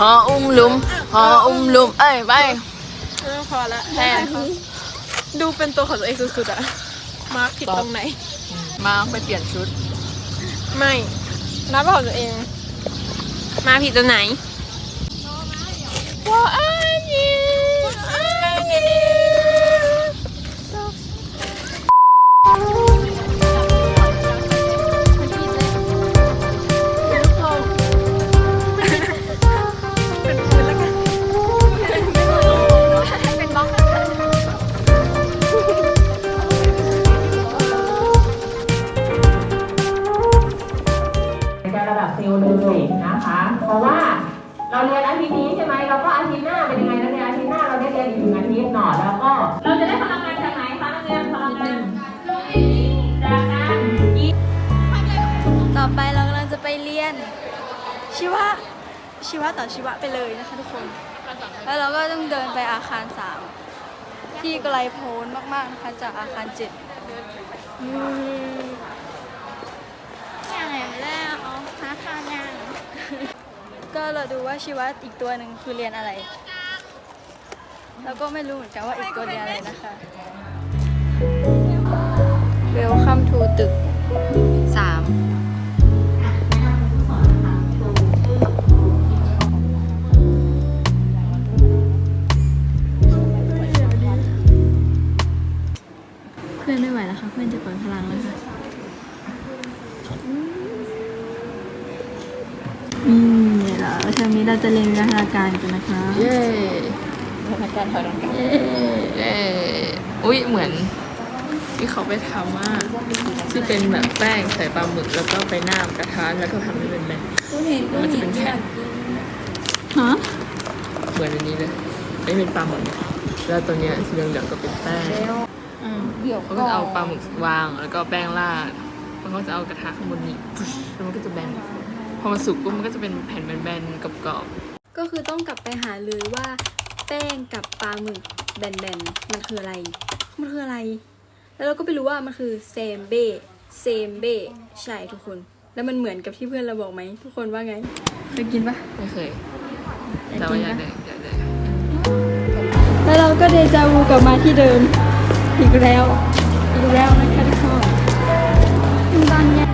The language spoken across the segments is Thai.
หออุ้มลุมหออุ้มลุม เอ้ยไปพอละแค่ดูเป็นตัวของตัวเองสุดๆอะมาร์คผิดตรงไหน มาไปเปลี่ยนชุด ไม่นับของตัวเอง มาผิดตรงไหน ว่า ชีวะต่อชีวะไปเลยนะคะทุกคน แล้วเราก็ต้องเดินไปอาคารสามที่ไกลโพ้นมากๆนะคะจากอาคารเจ็ดยังไงไม่ได้เอาหาข้าวยังก็เราดูว่าชีวะอีกตัวหนึ่งคือเรียนอะไร แล้วก็ไม่รู้เหมือนกันว่าอีกตัวเรียนอะไรนะคะ พื่อนจะปล่อยพลังแล้วค่ะอืมเดี๋ยวเราเทอมนี้เราจะเรียนวิทยาการกันนะคะเย้พนักงานถอยหลังกันเย้อุ้ยเหมือนที่เขาไปทำว่าที่เป็นแบบแป้งใส่ปลาหมึกแล้วก็ไปหน้ากระทะแล้วก็ทำให้เป็นแบนมันจะเป็นแผ่นฮะเหมือนอันนี้เลยไม่เป็นปลาหมึกแล้วตัวเนี้ยสีเหลืองๆก็เป็นแป้ง เขาก็จะเอาปลาหมึกวาง แล้วก็แป้งราดแล้วเขาจะเอากระทะข้างบนนี้แล้วมันก็จะแบนพอมันสุกปุ๊บมันก็จะเป็นแผ่นแบนๆกรอบก็คือต้องกลับไปหาเลยว่า แป้งกับปลาหมึกแบนๆมันคืออะไร มันคืออะไร แล้วเราก็ไปรู้ว่ามันคือเซมเบ้เซมเบ้ใช่ทุกคน แล้วมันเหมือนกับที่เพื่อนเราบอกไหมทุกคนว่าไงเคยกินปะๆไม่เคยแต่ว่าอยากได้อยากได้แล้วเราก็เดจาวูกลับมาที่เดิม อีกแล้ว อีกแล้วนะคะทุกคนตอนเนี้ย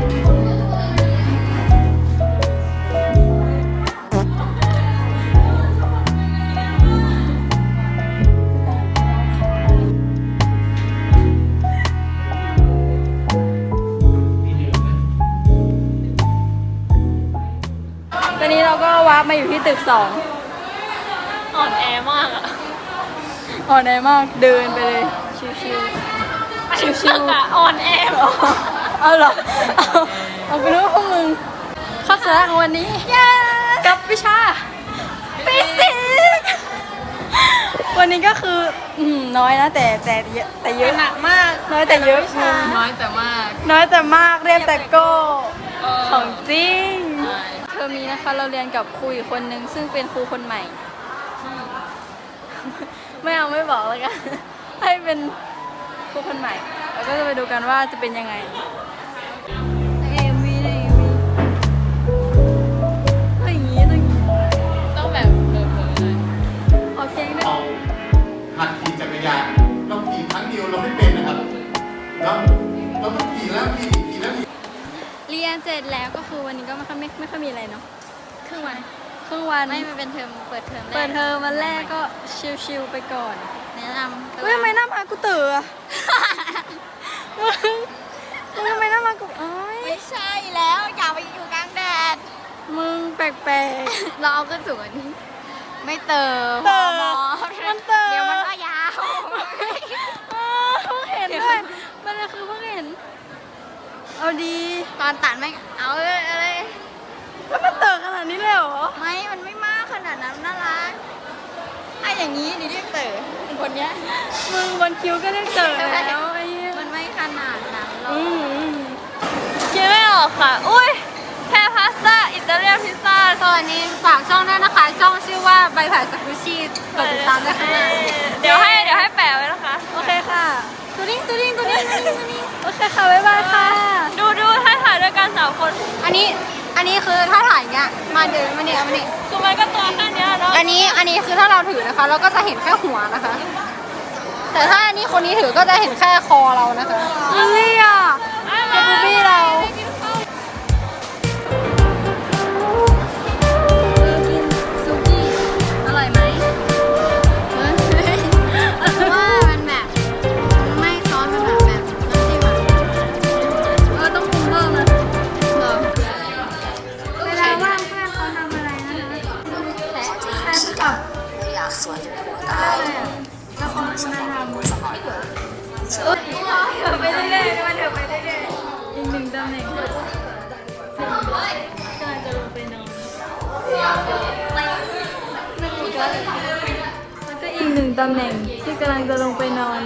ตอนนี้เราก็วาร์ปมาอยู่ที่ตึกสองอ่อนแอมากอะอ่อนแอมากเดินไปเลย ชิวๆชิวอะอ่อนแอๆเอาเหรอเอาเอาไปรู้ว่าพวกมึงข้อสาระของวันนี้กับวิชาฟิสิกส์วันนี้ก็คืออืมน้อยนะแต่แต่เยอะแต่เยอะหนักมากน้อยแต่เยอะน้อยแต่มาก น้อยแต่มากเรียนแต่โก้ของจริงเทอมนี้นะคะเราเรียนกับครูอีกคนนึงซึ่งเป็นครูคนใหม่ ไม่เอาไม่บอกแล้วกัน ให้เป็นครูคนใหม่ แล้วก็จะไปดูกันว่าจะเป็นยังไงในเอ็มวีในเอ็มวีต้องอย่างนี้ต้องอย่างนี้ต้องแบบเผลอๆหน่อยออกเพลงด้วยเราหัดขี่จักรยานเราขี่ครั้งเดียวเราไม่เป็นนะครับเราเราต้องขี่แล้วขี่อีกขี่แล้วขี่เรียนเสร็จแล้วก็คือวันนี้ก็ไม่ค่อยไม่ไม่ค่อยมีอะไรเนาะครึ่งวันครึ่งวันไม่มันเป็นเทอมเปิดเทอมแรก เปิดเทอมวันแรกก็ชิลๆไปก่อน แนะนำตัวเฮ้ยทำไมหน้ามากูเต๋ออะมึงมึงทำไมหน้ามากูเอ้ยไม่ใช่แล้วอย่าไปอยู่กลางแดด มึงแปลก เราเอาขึ้นสูงกว่านี้ ไม่เติมเติมมอมันเติม เดี๋ยวมันก็ยาวๆอ้าวเพิ่งเห็นด้วยมันก็คือเพิ่งเห็น เอาดีตอนตัดไม่งเอาเลยเอาเลยแล้วมันเต๋อขนาดนี้เลยเหรอ ไม่ มันไม่มากขนาดนั้นน่ารัก ถ้าอย่างนี้นี่เรียกเต๋อคนเนี้ย มึงบนคิ้วก็เรียกเต๋อแล้วไอ้เหี้ยมันไม่ขนาดนั้นหรอกอืมอืมคิดไม่ออกค่ะ อุ้ยแค่พาสต้าอิตาเลียนพิซซ่าตอนนี้ฝากช่องด้วยนะคะ ช่องชื่อว่าใบไผ่สกุชี่กดติดตามด้วยค่ะเดี๋ยวให้เดี๋ยวให้แปะไว้นะคะ โอเคค่ะตัวนี้ตัวนี้ตัวนี้ตัวนี้ตัวนี้โอเคค่ะ บ๊ายบายค่ะ ดูดูถ้าถ่ายด้วยกันสามคน อันนี้อั นนี้คือถ้าถ่ายเงี้ย มาเดินมาเนี่ยมาเนี่ยคือมันก็ตัวแค่เนี้ยอันนี้อันนี้คือถ้าเราถือนะคะ เราก็จะเห็นแค่หัวนะคะ แต่ถ้าอันนี้คนนี้ถือก็จะเห็นแค่คอเรานะคะเฮ้ย ตำแหน่งที่กำลังจะลงไปนอน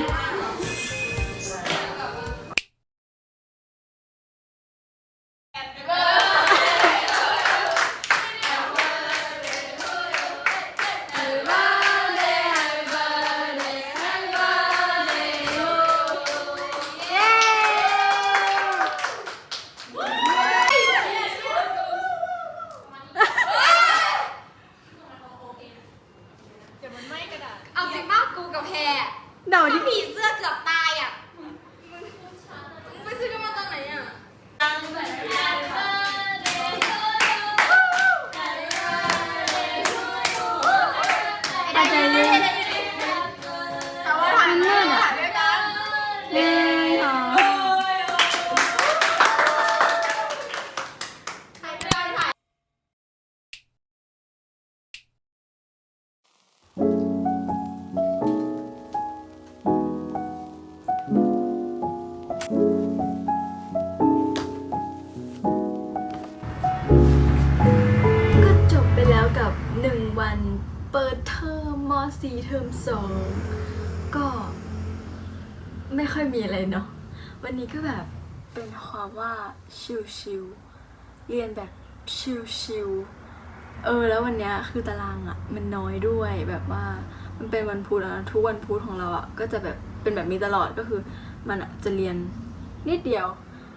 เดาดิ ผีเสื้อเกือบตาย ปิดเทอมม .4 เทอม2ก็ไม่ค่อยมีอะไรเนาะวันนี้ก็แบบเป็นความว่าชิลๆเรียนแบบชิลๆเออแล้ววันเนี้ยคือตารางอะ่ะมันน้อยด้วยแบบว่ามันเป็นวันพุธอะนะทุกวันพุธของเราอะ่ะก็จะแบบเป็นแบบนี้ตลอดก็คือมันจะเรียนนิดเดียว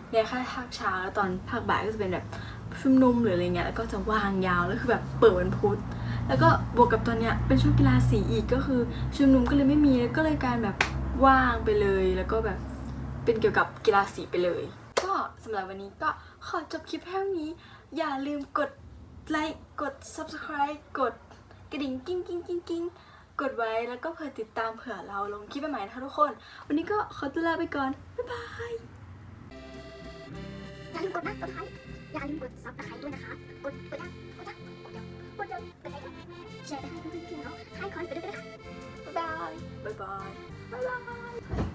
เรียนแค่ภาคเช้าแล้วตอนภาคบ่ายก็จะเป็นแบบชุมนุมหรืออะไรเงี้ยแล้วก็จะว่างยาวแล้วคือแบบเปิดวันพุธ แล้วก็บวกกับตอนเนี้ยเป็นช่วงกีฬาสีอีกก็คือชุมนุมก็เลยไม่มีแล้วก็เลยการแบบว่างไปเลย แล้วก็แบบเป็นเกี่ยวกับกีฬาสีไปเลย ก็สำหรับวันนี้ก็ขอจบคลิปเท่านี้ อย่าลืมกดไลค์กด subscribe กดกระดิ่งกิ้งกิ้งกิ้งกิ้งกดไว้แล้วก็เผื่อติดตามเผื่อเราลงคลิปใหม่ๆนะคะทุกคน วันนี้ก็ขอตัวลาไปก่อน บ๊ายบายอย่าลืมกดนะกดไลค์อย่าลืมกดซับสไครต์ด้วยนะคะ กดกดยังกดยัง กดยังกดยังกดไ